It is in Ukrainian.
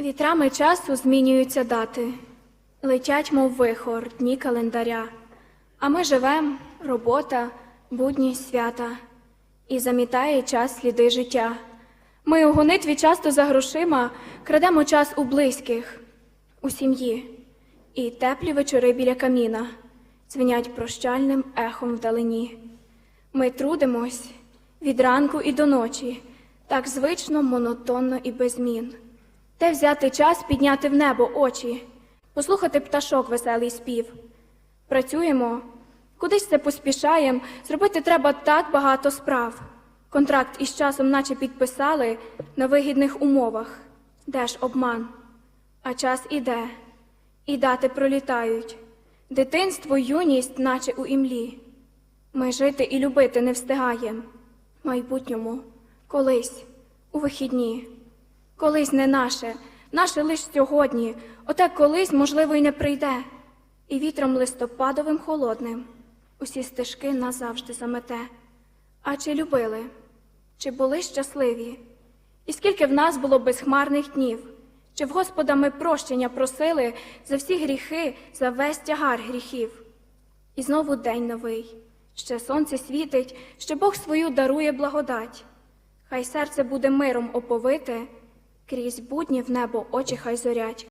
Вітрами часу змінюються дати, летять, мов вихор, дні календаря. А ми живем, робота, будні, свята, і замітає час сліди життя. Ми у гонитві часто за грошима крадемо час у близьких, у сім'ї, і теплі вечори біля каміна дзвенять прощальним ехом вдалині. Ми трудимось від ранку і до ночі, так звично, монотонно і без змін. Де взяти час підняти в небо очі, послухати пташок веселий спів. Працюємо, кудись це поспішаєм, зробити треба так багато справ. Контракт із часом, наче підписали на вигідних умовах. Де ж обман? А час іде, і дати пролітають. Дитинство, юність, наче у імлі. Ми жити і любити не встигаєм. Майбутньому, колись, у вихідні. Колись не наше, наше лиш сьогодні, оте колись, можливо, й не прийде. І вітром листопадовим холодним усі стежки назавжди замете. А чи любили, чи були щасливі? І скільки в нас було безхмарних днів? Чи в Господа ми прощення просили за всі гріхи, за весь тягар гріхів? І знову день новий, ще сонце світить, ще Бог свою дарує благодать. Хай серце буде миром оповите, крізь будні в небо очі хай зорять.